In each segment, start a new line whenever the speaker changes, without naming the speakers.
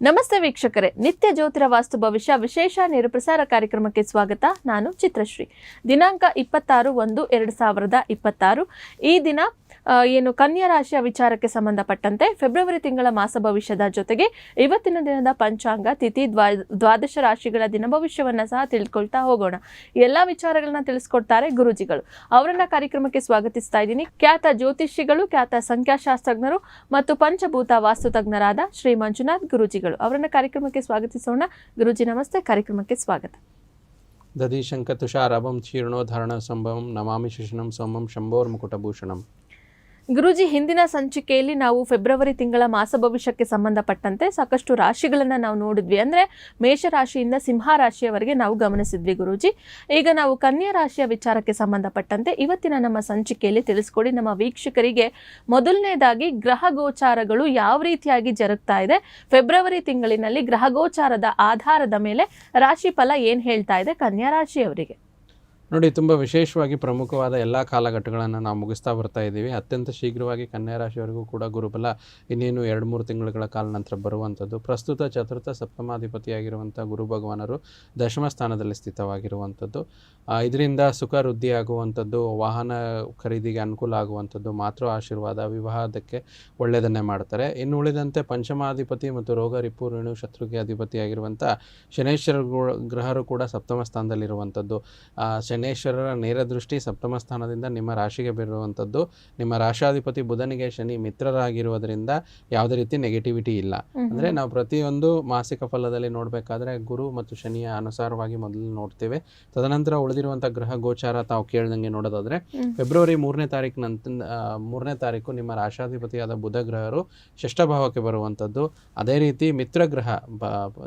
ನಮಸ್ತೆ ವೀಕ್ಷಕರೇ. ನಿತ್ಯ ಜ್ಯೋತಿರ ವಾಸ್ತು ಭವಿಷ್ಯ ವಿಶೇಷ ನೇರಪ್ರಸಾರ ಕಾರ್ಯಕ್ರಮಕ್ಕೆ ಸ್ವಾಗತ. ನಾನು ಚಿತ್ರಶ್ರೀ. ದಿನಾಂಕ ಇಪ್ಪತ್ತಾರು ಒಂದು ಎರಡು ಸಾವಿರದ ಇಪ್ಪತ್ತಾರು. ಈ ದಿನ ಏನು ಕನ್ಯಾ ರಾಶಿಯ ವಿಚಾರಕ್ಕೆ ಸಂಬಂಧಪಟ್ಟಂತೆ ಫೆಬ್ರವರಿ ತಿಂಗಳ ಮಾಸ ಭವಿಷ್ಯದ ಜೊತೆಗೆ ಇವತ್ತಿನ ದಿನದ ಪಂಚಾಂಗ, ತಿಥಿ, ದ್ವಾ, ದ್ವಾದಶ ರಾಶಿಗಳ ದಿನ ಭವಿಷ್ಯವನ್ನು ಸಹ ತಿಳ್ಕೊಳ್ತಾ ಹೋಗೋಣ. ಎಲ್ಲ ವಿಚಾರಗಳನ್ನ ತಿಳಿಸ್ಕೊಡ್ತಾರೆ ಗುರುಜಿಗಳು. ಅವರನ್ನ ಕಾರ್ಯಕ್ರಮಕ್ಕೆ ಸ್ವಾಗತಿಸ್ತಾ ಇದ್ದೀನಿ. ಖ್ಯಾತ ಜ್ಯೋತಿಷಿಗಳು ಖ್ಯಾತ ಸಂಖ್ಯಾಶಾಸ್ತ್ರಜ್ಞರು ಮತ್ತು ಪಂಚಭೂತ ವಾಸ್ತು ತಜ್ಞರಾದ ಶ್ರೀ ಮಂಜುನಾಥ್ ಗುರುಜಿಗಳು. ಅವರನ್ನ ಕಾರ್ಯಕ್ರಮಕ್ಕೆ ಸ್ವಾಗತಿಸೋಣ. ಗುರುಜಿ ನಮಸ್ತೆ. ಕಾರ್ಯಕ್ರಮಕ್ಕೆ ಸ್ವಾಗತ.
ದಧಿಶಂಕತುಷಾರಭಂ ಚೀರ್ಣೋದ್ಧರಣ ಸಂಭವಂ ನಮಾಮಿ ಶಿಶುನಂ ಸೋಮಂ ಶಂಭೋರ್ಮುಕುಟಭೂಷಣಂ.
ಗುರುಜಿ, ಹಿಂದಿನ ಸಂಚಿಕೆಯಲ್ಲಿ ನಾವು ಫೆಬ್ರವರಿ ತಿಂಗಳ ಮಾಸ ಭವಿಷ್ಯಕ್ಕೆ ಸಂಬಂಧಪಟ್ಟಂತೆ ಸಾಕಷ್ಟು ರಾಶಿಗಳನ್ನು ನಾವು ನೋಡಿದ್ವಿ. ಅಂದರೆ ಮೇಷ ರಾಶಿಯಿಂದ ಸಿಂಹ ರಾಶಿಯವರೆಗೆ ನಾವು ಗಮನಿಸಿದ್ವಿ ಗುರುಜಿ. ಈಗ ನಾವು ಕನ್ಯಾ ರಾಶಿಯ ವಿಚಾರಕ್ಕೆ ಸಂಬಂಧಪಟ್ಟಂತೆ ಇವತ್ತಿನ ನಮ್ಮ ಸಂಚಿಕೆಯಲ್ಲಿ ತಿಳಿಸ್ಕೊಡಿ. ನಮ್ಮ ವೀಕ್ಷಕರಿಗೆ ಮೊದಲನೇದಾಗಿ ಗ್ರಹ ಗೋಚಾರಗಳು ಯಾವ ರೀತಿಯಾಗಿ ಜರುಗ್ತಾ ಇದೆ. ಫೆಬ್ರವರಿ ತಿಂಗಳಿನಲ್ಲಿ ಗ್ರಹ ಗೋಚಾರದ ಆಧಾರದ ಮೇಲೆ ರಾಶಿ ಫಲ ಏನು ಹೇಳ್ತಾ ಇದೆ ಕನ್ಯಾ ರಾಶಿಯವರಿಗೆ.
ನೋಡಿ ತುಂಬ ವಿಶೇಷವಾಗಿ ಪ್ರಮುಖವಾದ ಎಲ್ಲ ಕಾಲಘಟ್ಟಗಳನ್ನು ನಾವು ಮುಗಿಸ್ತಾ ಬರ್ತಾ ಇದ್ದೀವಿ. ಅತ್ಯಂತ ಶೀಘ್ರವಾಗಿ ಕನ್ಯಾ ರಾಶಿಯವರೆಗೂ ಕೂಡ ಗುರುಬಲ ಇನ್ನೇನು ಎರಡು ಮೂರು ತಿಂಗಳುಗಳ ಕಾಲ ನಂತರ ಬರುವಂಥದ್ದು. ಪ್ರಸ್ತುತ ಚತುರ್ಥ ಸಪ್ತಮಾಧಿಪತಿಯಾಗಿರುವಂಥ ಗುರು ಭಗವಾನರು ದಶಮ ಸ್ಥಾನದಲ್ಲಿ ಸ್ಥಿತವಾಗಿರುವಂಥದ್ದು. ಇದರಿಂದ ಸುಖ ವೃದ್ಧಿ ಆಗುವಂಥದ್ದು ವಾಹನ ಖರೀದಿಗೆ ಅನುಕೂಲ ಆಗುವಂಥದ್ದು ಮಾತೃ ಆಶೀರ್ವಾದ ವಿವಾಹದಕ್ಕೆ ಒಳ್ಳೆಯದನ್ನೇ ಮಾಡ್ತಾರೆ. ಇನ್ನು ಉಳಿದಂತೆ ಪಂಚಮಾಧಿಪತಿ ಮತ್ತು ರೋಗ ರಿಪು ರೇಣು ಶತ್ರುಗೆ ಅಧಿಪತಿಯಾಗಿರುವಂಥ ಶನೇಶ್ವರ ಗ್ರಹರು ಕೂಡ ಸಪ್ತಮ ಸ್ಥಾನದಲ್ಲಿರುವಂಥದ್ದು. ಆ, ಶನೇಶ್ವರರ ನೇರ ದೃಷ್ಟಿ ಸಪ್ತಮ ಸ್ಥಾನದಿಂದ ನಿಮ್ಮ ರಾಶಿಗೆ ಬೀರುವಂಥದ್ದು. ನಿಮ್ಮ ರಾಶಾಧಿಪತಿ ಬುಧನಿಗೆ ಶನಿ ಮಿತ್ರರಾಗಿರುವುದರಿಂದ ಯಾವುದೇ ರೀತಿ ನೆಗೆಟಿವಿಟಿ ಇಲ್ಲ. ಅಂದರೆ ನಾವು ಪ್ರತಿಯೊಂದು ಮಾಸಿಕ ಫಲದಲ್ಲಿ ನೋಡಬೇಕಾದ್ರೆ ಗುರು ಮತ್ತು ಶನಿಯ ಅನುಸಾರವಾಗಿ ಮೊದಲು ನೋಡ್ತೇವೆ. ತದನಂತರ ಉಳಿದಿರುವಂಥ ಗ್ರಹ ಗೋಚಾರ ತಾವು ಕೇಳ್ದಂಗೆ ನೋಡೋದಾದ್ರೆ ಫೆಬ್ರವರಿ ಮೂರನೇ ತಾರೀಕು ನಂತ ಮೂರನೇ ತಾರೀಕು ನಿಮ್ಮ ರಾಶಾಧಿಪತಿಯಾದ ಬುಧ ಗ್ರಹರು ಷಷ್ಠ ಭಾವಕ್ಕೆ ಬರುವಂಥದ್ದು. ಅದೇ ರೀತಿ ಮಿತ್ರ ಗ್ರಹ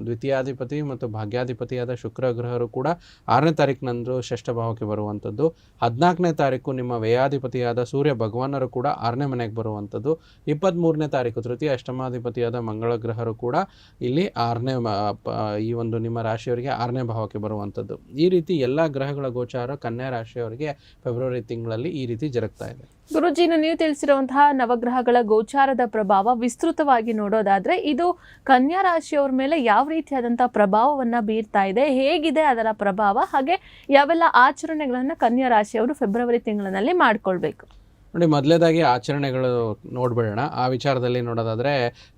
ದ್ವಿತೀಯಾಧಿಪತಿ ಮತ್ತು ಭಾಗ್ಯಾಧಿಪತಿಯಾದ ಶುಕ್ರ ಗ್ರಹರು ಕೂಡ ಆರನೇ ತಾರೀಕಿನಂದು ಷಷ್ಠ ಭಾವಕ್ಕೆ ಬರುವಂಥದ್ದು. ಹದಿನಾಲ್ಕನೇ ತಾರೀಕು ನಿಮ್ಮ ವ್ಯಯಾಧಿಪತಿಯಾದ ಸೂರ್ಯ ಭಗವಾನರು ಕೂಡ ಆರನೇ ಮನೆಗೆ ಬರುವಂಥದ್ದು. ಇಪ್ಪತ್ತ್ಮೂರನೇ ತಾರೀಕು ತೃತೀಯ ಅಷ್ಟಮಾಧಿಪತಿಯಾದ ಮಂಗಳ ಗ್ರಹರು ಕೂಡ ಇಲ್ಲಿ ಆರನೇ ಈ ಒಂದು ನಿಮ್ಮ ರಾಶಿಯವರಿಗೆ ಆರನೇ ಭಾವಕ್ಕೆ ಬರುವಂಥದ್ದು. ಈ ರೀತಿ ಎಲ್ಲ ಗ್ರಹಗಳ ಗೋಚಾರ ಕನ್ಯಾ ರಾಶಿಯವರಿಗೆ ಫೆಬ್ರವರಿ ತಿಂಗಳಲ್ಲಿ ಈ ರೀತಿ ಜರುಗ್ತಾ ಇದೆ.
ಗುರುಜಿನ, ನೀವು ತಿಳಿಸಿರುವಂತಹ ನವಗ್ರಹಗಳ ಗೋಚಾರದ ಪ್ರಭಾವ ವಿಸ್ತೃತವಾಗಿ ನೋಡೋದಾದ್ರೆ ಇದು ಕನ್ಯಾ ರಾಶಿಯವರ ಮೇಲೆ ಯಾವ ರೀತಿಯಾದಂತಹ ಪ್ರಭಾವವನ್ನ ಬೀರ್ತಾ ಇದೆ, ಹೇಗಿದೆ ಅದರ ಪ್ರಭಾವ, ಹಾಗೆ ಯಾವೆಲ್ಲ ಆಚರಣೆಗಳನ್ನ ಕನ್ಯಾ ರಾಶಿಯವರು ಫೆಬ್ರವರಿ ತಿಂಗಳಿನಲ್ಲಿ ಮಾಡ್ಕೊಳ್ಬೇಕು.
ನೋಡಿ, ಮೊದಲೇದಾಗಿ ಆಚರಣೆಗಳು ನೋಡ್ಬಿಡೋಣ. ಆ ವಿಚಾರದಲ್ಲಿ ನೋಡೋದಾದರೆ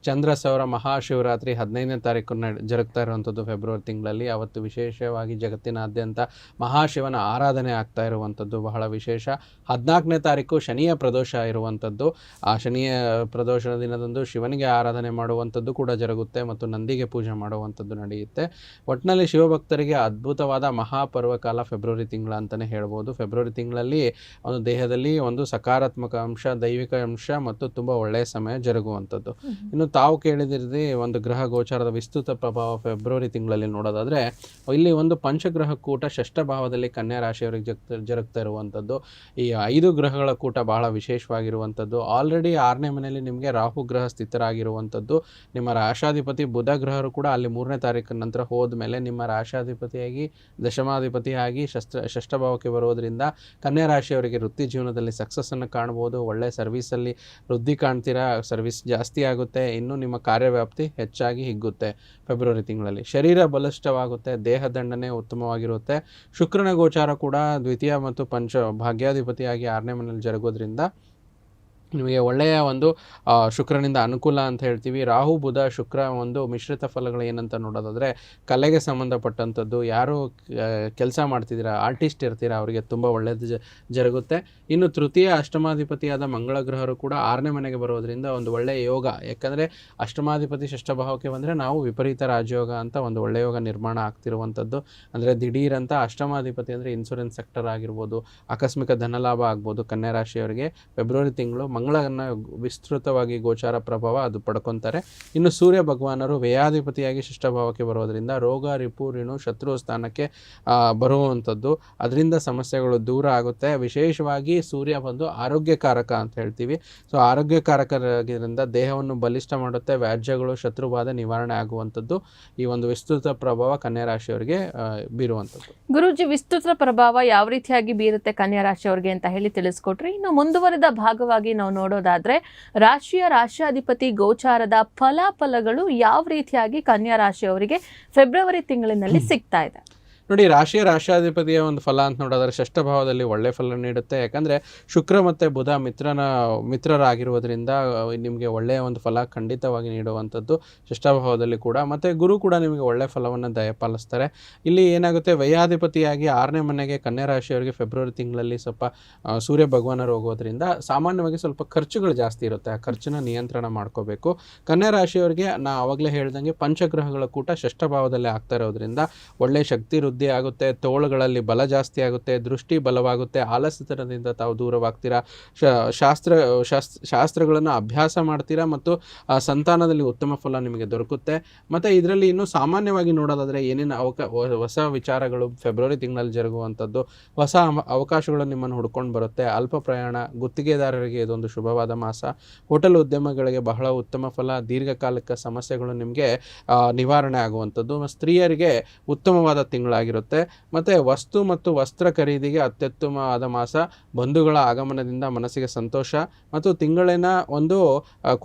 ಚಂದ್ರ ಸೌರ ಮಹಾಶಿವರಾತ್ರಿ ಹದಿನೈದನೇ ತಾರೀಕು ಜರುಗ್ತಾ ಇರುವಂಥದ್ದು ಫೆಬ್ರವರಿ ತಿಂಗಳಲ್ಲಿ. ಅವತ್ತು ವಿಶೇಷವಾಗಿ ಜಗತ್ತಿನಾದ್ಯಂತ ಮಹಾಶಿವನ ಆರಾಧನೆ ಆಗ್ತಾ ಇರುವಂಥದ್ದು ಬಹಳ ವಿಶೇಷ. ಹದಿನಾಲ್ಕನೇ ತಾರೀಕು ಶನಿಯ ಪ್ರದೋಷ ಇರುವಂಥದ್ದು. ಆ ಶನಿಯ ಪ್ರದೋಷದ ದಿನದಂದು ಶಿವನಿಗೆ ಆರಾಧನೆ ಮಾಡುವಂಥದ್ದು ಕೂಡ ಜರುಗುತ್ತೆ ಮತ್ತು ನಂದಿಗೆ ಪೂಜೆ ಮಾಡುವಂಥದ್ದು ನಡೆಯುತ್ತೆ. ಒಟ್ಟಿನಲ್ಲಿ ಶಿವಭಕ್ತರಿಗೆ ಅದ್ಭುತವಾದ ಮಹಾಪರ್ವಕಾಲ ಫೆಬ್ರವರಿ ತಿಂಗಳ ಅಂತಲೇ ಹೇಳ್ಬೋದು. ಫೆಬ್ರವರಿ ತಿಂಗಳಲ್ಲಿ ಒಂದು ದೇಹದಲ್ಲಿ ಒಂದು ಸಕಾರಾತ್ಮಕ ಅಂಶ ದೈವಿಕ ಅಂಶ ಮತ್ತು ತುಂಬ ಒಳ್ಳೆಯ ಸಮಯ ಜರುಗುವಂಥದ್ದು. ಇನ್ನು ತಾವು ಕೇಳಿದಿರದೆ ಒಂದು ಗ್ರಹ ಗೋಚಾರದ ವಿಸ್ತೃತ ಪ್ರಭಾವ ಫೆಬ್ರವರಿ ತಿಂಗಳಲ್ಲಿ ನೋಡೋದಾದ್ರೆ ಇಲ್ಲಿ ಒಂದು ಪಂಚಗ್ರಹ ಕೂಟ ಷಷ್ಠ ಭಾವದಲ್ಲಿ ಕನ್ಯಾ ರಾಶಿಯವರಿಗೆ ಜಗ್ ಜರುಗ್ತಾ ಇರುವಂಥದ್ದು. ಈ ಐದು ಗ್ರಹಗಳ ಕೂಟ ಬಹಳ ವಿಶೇಷವಾಗಿರುವಂಥದ್ದು. ಆಲ್ರೆಡಿ ಆರನೇ ಮನೆಯಲ್ಲಿ ನಿಮಗೆ ರಾಹು ಗ್ರಹ ಸ್ಥಿತರಾಗಿರುವಂಥದ್ದು. ನಿಮ್ಮ ರಾಶಾಧಿಪತಿ ಬುಧ ಗ್ರಹರು ಕೂಡ ಅಲ್ಲಿ ಮೂರನೇ ತಾರೀಕಿನ ನಂತರ ಹೋದ್ಮೇಲೆ ನಿಮ್ಮ ರಾಶಾಧಿಪತಿಯಾಗಿ ದಶಮಾಧಿಪತಿಯಾಗಿ ಶಸ್ತ್ರ ಷಷ್ಠ ಭಾವಕ್ಕೆ ಬರೋದ್ರಿಂದ ಕನ್ಯಾ ರಾಶಿಯವರಿಗೆ ವೃತ್ತಿ ಜೀವನದಲ್ಲಿ ಸಕ್ಸಸ್ಸನ್ನು ಕಾಣ್ಬೋದು, ಒಳ್ಳೆ ಸರ್ವಿಸಲ್ಲಿ ವೃದ್ಧಿ ಕಾಣ್ತೀರಾ? ಸರ್ವಿಸ್ ಜಾಸ್ತಿ ಆಗುತ್ತೆ, ಇನ್ನು ನಿಮ್ಮ ಕಾರ್ಯವ್ಯಾಪ್ತಿ ಹೆಚ್ಚಾಗಿ ಹಿಗ್ಗುತ್ತೆ ಫೆಬ್ರವರಿ ತಿಂಗಳಲ್ಲಿ. ಶರೀರ ಬಲಿಷ್ಠವಾಗುತ್ತೆ, ದೇಹ ದಂಡನೆ ಉತ್ತಮವಾಗಿರುತ್ತೆ. ಶುಕ್ರನ ಗೋಚಾರ ಕೂಡ ದ್ವಿತೀಯ ಮತ್ತು ಪಂಚ ಭಾಗ್ಯಾಧಿಪತಿಯಾಗಿ ಆರನೇ ಮನೆಯಲ್ಲಿ ಜರುಗೋದ್ರಿಂದ ನಿಮಗೆ ಒಳ್ಳೆಯ ಒಂದು ಶುಕ್ರನಿಂದ ಅನುಕೂಲ ಅಂತ ಹೇಳ್ತೀವಿ. ರಾಹು, ಬುಧ, ಶುಕ್ರ ಒಂದು ಮಿಶ್ರಿತ ಫಲಗಳು ಏನಂತ ನೋಡೋದಾದರೆ, ಕಲೆಗೆ ಸಂಬಂಧಪಟ್ಟಂಥದ್ದು, ಯಾರು ಕೆಲಸ ಮಾಡ್ತಿದ್ದೀರಾ, ಆರ್ಟಿಸ್ಟ್ ಇರ್ತೀರಾ, ಅವರಿಗೆ ತುಂಬ ಒಳ್ಳೆಯದು ಜರುಗುತ್ತೆ. ಇನ್ನು ತೃತೀಯ ಅಷ್ಟಮಾಧಿಪತಿಯಾದ ಮಂಗಳ ಗ್ರಹರು ಕೂಡ ಆರನೇ ಮನೆಗೆ ಬರೋದ್ರಿಂದ ಒಂದು ಒಳ್ಳೆಯ ಯೋಗ, ಯಾಕಂದರೆ ಅಷ್ಟಮಾಧಿಪತಿ ಷಷ್ಠಭಾವಕ್ಕೆ ಬಂದರೆ ನಾವು ವಿಪರೀತ ರಾಜಯೋಗ ಅಂತ ಒಂದು ಒಳ್ಳೆಯ ಯೋಗ ನಿರ್ಮಾಣ ಆಗ್ತಿರುವಂಥದ್ದು. ಅಂದರೆ ದಿಢೀರಂಥ ಅಂತ ಅಷ್ಟಮಾಧಿಪತಿ ಅಂದರೆ ಇನ್ಶೂರೆನ್ಸ್ ಸೆಕ್ಟರ್ ಆಗಿರ್ಬೋದು, ಆಕಸ್ಮಿಕ ಧನಲಾಭ ಆಗ್ಬೋದು ಕನ್ಯಾ ರಾಶಿಯವರಿಗೆ ಫೆಬ್ರವರಿ ತಿಂಗಳು ಮಂಗಳನ ವಿಸ್ತೃತವಾಗಿ ಗೋಚಾರ ಪ್ರಭಾವ ಅದು ಪಡ್ಕೊತಾರೆ. ಇನ್ನು ಸೂರ್ಯ ಭಗವಾನರು ವ್ಯಯಾಧಿಪತಿಯಾಗಿ ಶಿಷ್ಟಭಾವಕ್ಕೆ ಬರೋದ್ರಿಂದ ರೋಗ, ರಿಪು ಋಣು ಶತ್ರು ಸ್ಥಾನಕ್ಕೆ ಬರುವಂಥದ್ದು. ಅದರಿಂದ ಸಮಸ್ಯೆಗಳು ದೂರ ಆಗುತ್ತೆ. ವಿಶೇಷವಾಗಿ ಸೂರ್ಯ ಬಂದು ಆರೋಗ್ಯಕಾರಕ ಅಂತ ಹೇಳ್ತೀವಿ. ಸೊ ಆರೋಗ್ಯಕಾರಕರಾಗಿದ್ದರಿಂದ ದೇಹವನ್ನು ಬಲಿಷ್ಠ ಮಾಡುತ್ತೆ. ವ್ಯಾಜ್ಯಗಳು ಶತ್ರುವಾದ ನಿವಾರಣೆ ಆಗುವಂಥದ್ದು. ಈ ಒಂದು ವಿಸ್ತೃತ ಪ್ರಭಾವ ಕನ್ಯಾ ರಾಶಿಯವರಿಗೆ ಬೀರುವಂಥದ್ದು.
ಗುರುಜಿ, ವಿಸ್ತೃತ ಪ್ರಭಾವ ಯಾವ ರೀತಿಯಾಗಿ ಬೀರುತ್ತೆ ಕನ್ಯಾ ರಾಶಿಯವರಿಗೆ ಅಂತ ಹೇಳಿ ತಿಳಿಸ್ಕೊಟ್ರಿ ಇನ್ನು ಮುಂದುವರೆದ ಭಾಗವಾಗಿ ನಾವು ನೋಡೋದಾದ್ರೆ ರಾಶಿಯ ರಾಷ್ಟ್ರಾಧಿಪತಿ ಗೋಚಾರದ ಫಲಾಫಲಗಳು ಯಾವ ರೀತಿಯಾಗಿ ಕನ್ಯಾ ರಾಶಿಯವರಿಗೆ ಫೆಬ್ರವರಿ ತಿಂಗಳಿನಲ್ಲಿ ಸಿಗ್ತಾ ಇದೆ.
ನೋಡಿ, ರಾಶಿಯ ರಾಷ್ಟ್ರಾಧಿಪತಿಯ ಒಂದು ಫಲ ಅಂತ ನೋಡಿದ್ರೆ ಷಷ್ಠ ಭಾವದಲ್ಲಿ ಒಳ್ಳೆ ಫಲ ನೀಡುತ್ತೆ. ಯಾಕಂದರೆ ಶುಕ್ರ ಮತ್ತು ಬುಧ ಮಿತ್ರನ, ಮಿತ್ರರಾಗಿರುವುದರಿಂದ ನಿಮಗೆ ಒಳ್ಳೆಯ ಒಂದು ಫಲ ಖಂಡಿತವಾಗಿ ನೀಡುವಂಥದ್ದು ಷಷ್ಠ ಭಾವದಲ್ಲಿ ಕೂಡ. ಮತ್ತು ಗುರು ಕೂಡ ನಿಮಗೆ ಒಳ್ಳೆಯ ಫಲವನ್ನು ದಯಪಾಲಿಸ್ತಾರೆ. ಇಲ್ಲಿ ಏನಾಗುತ್ತೆ, ವ್ಯಯಾಧಿಪತಿಯಾಗಿ ಆರನೇ ಮನೆಗೆ ಕನ್ಯಾ ರಾಶಿಯವರಿಗೆ ಫೆಬ್ರವರಿ ತಿಂಗಳಲ್ಲಿ ಸ್ವಲ್ಪ ಸೂರ್ಯ ಭಗವಾನರು ಹೋಗೋದ್ರಿಂದ ಸಾಮಾನ್ಯವಾಗಿ ಸ್ವಲ್ಪ ಖರ್ಚುಗಳು ಜಾಸ್ತಿ ಇರುತ್ತೆ. ಆ ಖರ್ಚನ್ನು ನಿಯಂತ್ರಣ ಮಾಡ್ಕೋಬೇಕು. ಕನ್ಯಾ ರಾಶಿಯವರಿಗೆ ನಾ ಆವಾಗಲೇ ಹೇಳ್ದಂಗೆ ಪಂಚಗ್ರಹಗಳ ಕೂಟ ಷಷ್ಠ ಭಾವದಲ್ಲಿ ಆಗ್ತಾ ಇರೋದ್ರಿಂದ ಒಳ್ಳೆ ಶಕ್ತಿ ವೃದ್ಧಿ ಆಗುತ್ತೆ, ತೋಳುಗಳಲ್ಲಿ ಬಲ ಜಾಸ್ತಿ ಆಗುತ್ತೆ, ದೃಷ್ಟಿ ಬಲವಾಗುತ್ತೆ, ಆಲಸ್ಯತನದಿಂದ ತಾವು ದೂರವಾಗ್ತೀರಾ? ಶಾಸ್ತ್ರ ಶಾಸ್ತ್ರ ಶಾಸ್ತ್ರಗಳನ್ನು ಅಭ್ಯಾಸ ಮಾಡ್ತೀರಾ ಮತ್ತು ಸಂತಾನದಲ್ಲಿ ಉತ್ತಮ ಫಲ ನಿಮಗೆ ದೊರಕುತ್ತೆ? ಮತ್ತು ಇದರಲ್ಲಿ ಇನ್ನೂ ಸಾಮಾನ್ಯವಾಗಿ ನೋಡೋದಾದರೆ ಏನೇನು ಅವಕ ಹೊಸ ವಿಚಾರಗಳು ಫೆಬ್ರವರಿ ತಿಂಗಳಲ್ಲಿ ಜರುಗುವಂಥದ್ದು, ಹೊಸ ಅವ- ಅವಕಾಶಗಳು ನಿಮ್ಮನ್ನು ಹುಡ್ಕೊಂಡು ಬರುತ್ತೆ, ಅಲ್ಪ ಪ್ರಯಾಣ, ಗುತ್ತಿಗೆದಾರರಿಗೆ ಇದೊಂದು ಶುಭವಾದ ಮಾಸ, ಹೋಟೆಲ್ ಉದ್ಯಮಗಳಿಗೆ ಬಹಳ ಉತ್ತಮ ಫಲ, ದೀರ್ಘಕಾಲಿಕ ಸಮಸ್ಯೆಗಳು ನಿಮಗೆ ನಿವಾರಣೆ ಆಗುವಂಥದ್ದು ಸ್ತ್ರೀಯರಿಗೆ ಉತ್ತಮವಾದ ತಿಂಗಳಾಗಿರುತ್ತೆ ಮತ್ತು ವಸ್ತು ಮತ್ತು ವಸ್ತ್ರ ಖರೀದಿಗೆ ಅತ್ಯುತ್ತಮವಾದ ಮಾಸ ಬಂಧುಗಳ ಆಗಮನದಿಂದ ಮನಸ್ಸಿಗೆ ಸಂತೋಷ ಮತ್ತು ತಿಂಗಳಿನ ಒಂದು